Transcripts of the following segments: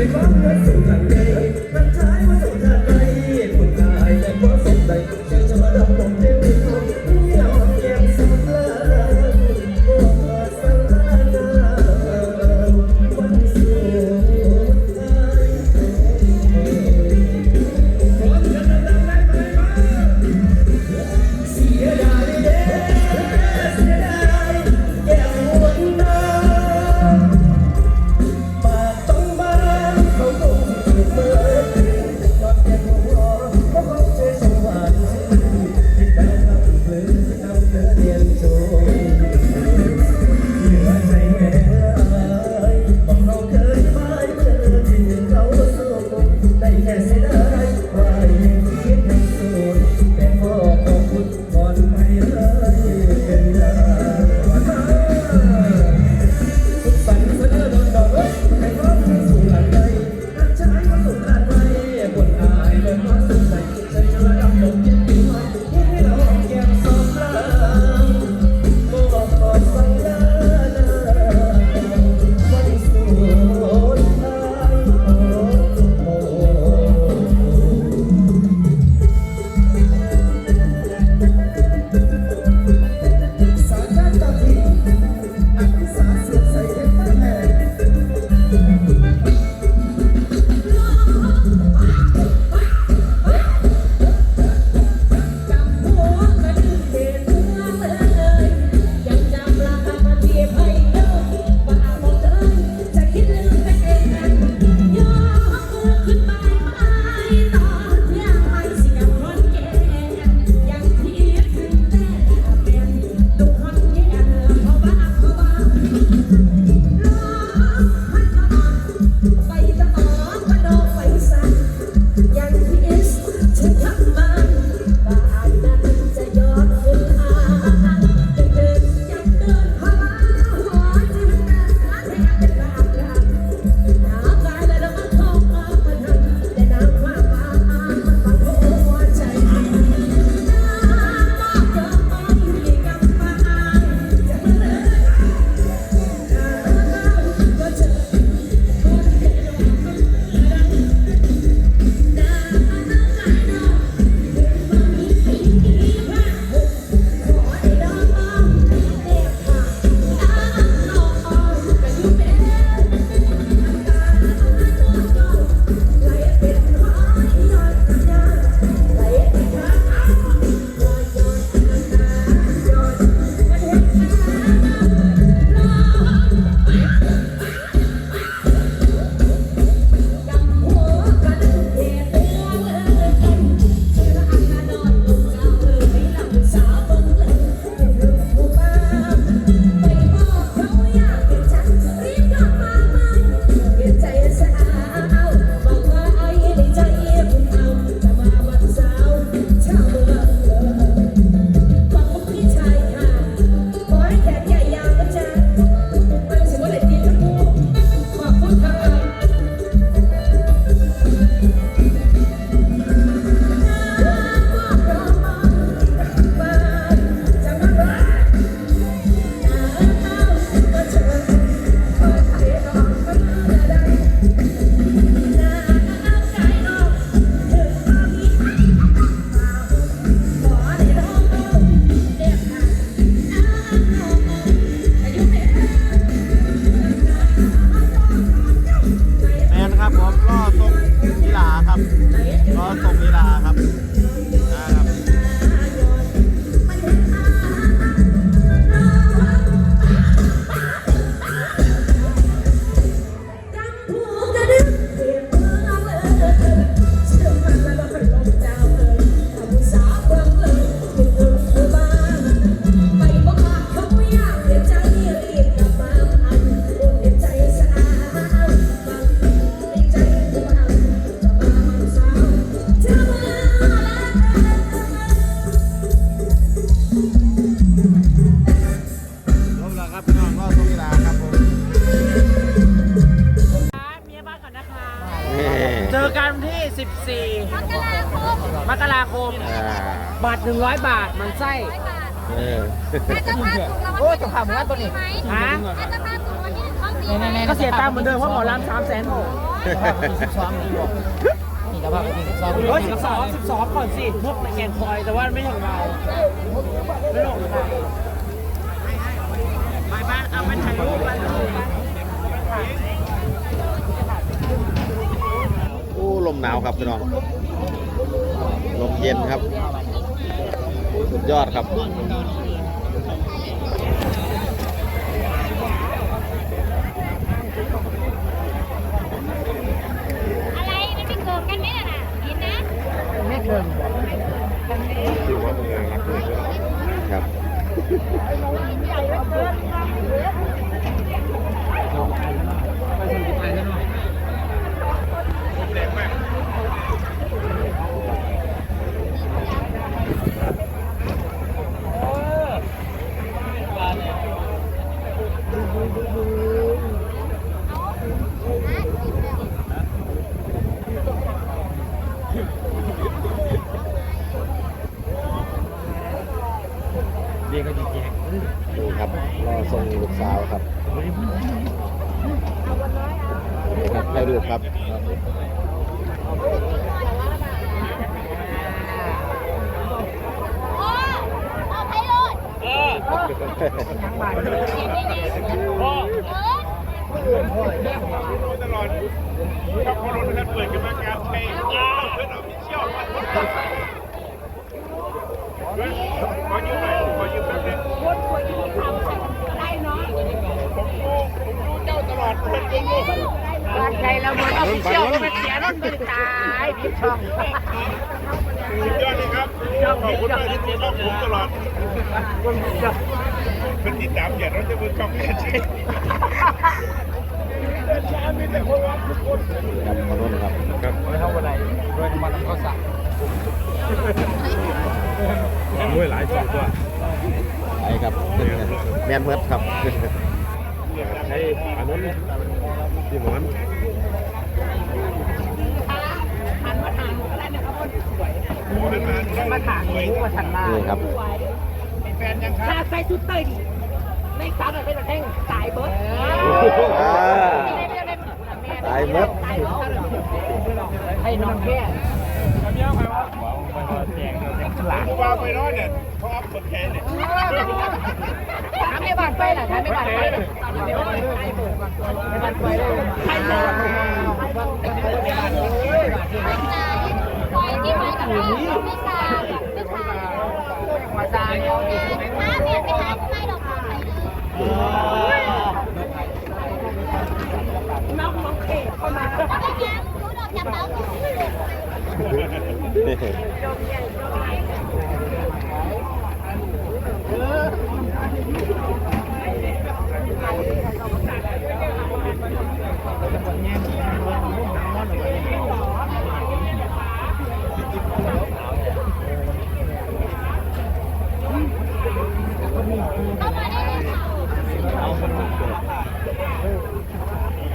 เป็นความรักสุดใจ ครับก็ตรงเวลาครับ 100 บาทมันไส้ออเาภาพถูกรโอ้ยเจ้าภาพเหมือนกันตัวนี้ ฮะให้จ้าภาพถูกรางวัลที่หนึ่งเขาตีไหมในก็เสียตังค์เหมือนเดิมเพราะหมอาำสามแสนหกนี่เจ้มีสิบสองสิบสองสิบสองก่อนสิพวกแอนคอยแต่ว่าไม่ของเราไม่ขงไปบ้านเอาไปถ่ายรูปไปรูโอ้ลมหนาวครับพี่น้องลมเย็นครับ ยอดครับ อะไรมันไม่เกิดกันไหมล่ะน่ะเห็นนะ ไม่เกิน ครับ เรียกก็ดีแจ๊ก นี่ครับ รอส่งลูกสาวครับนี่ ครับให้รูปครับโอ้โอ้ไพโรดเห็นได้ไง เออบ้านใครเราเหมือนเอาไปเชี่ยวแล้วมันเสียรถมือตายพิดช่องยอดเลยครับขอบคุณมากที่ติดตามผมตลอดเป็นติดตามอย่ารถจะมือกล้องแค่ใช่ครับขอโทษนะครับครับไม่เท่าไหร่ด้วยมันเขาสั่งมวยหลายจุดว่าไปครับแมนเมิดครับ ใช้อันนั้นพี่หมอนมาถางหูมาถันมานี่ครับถ้าใส่ชุดเต้ยดิไม่ซับเลยเป็นแท่งสายเบิร์ดอ่าตายเมิดให้น้องแค่ วางไปน้อยเนี่ยเขาอัพบนแขนเนี่ยถามไม่บานไปล่ะถามไม่บานไปล่ะไม่มันไปเลยใครจะปล่อยที่ไว้กับเราไม่ตาไม่ตามมาซาเนี่ยถ้าเมียไปหาไม่หรอกค่ะน้องน้องเขเข้ามาแล้วก็ยังรู้ดอกจับเต้า ตัว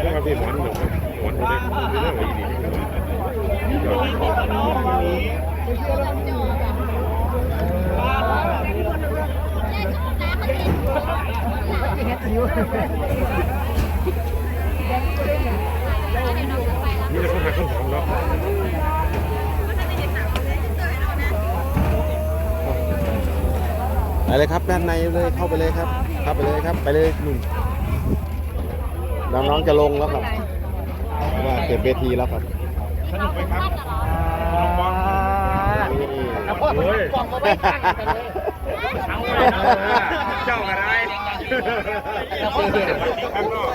แล้วก็พี่หมอนหมอนหมอนคนนี้เรื่องอะไรดียอด นี่จะเข้ามาข้างหลังแล้วไปเลยครับด้านในเลยเข้าไปเลยครับเข้าไปเลยครับไปเลยนุ่นน้องๆจะลงแล้วครับเพราะว่าเก็บเวทีแล้วครับสนุกไหมครับนี่แล้วก็กล่องมาไว้ข้างกันเลยเจ้าอะไร แล้วก็เห็นข้างนอก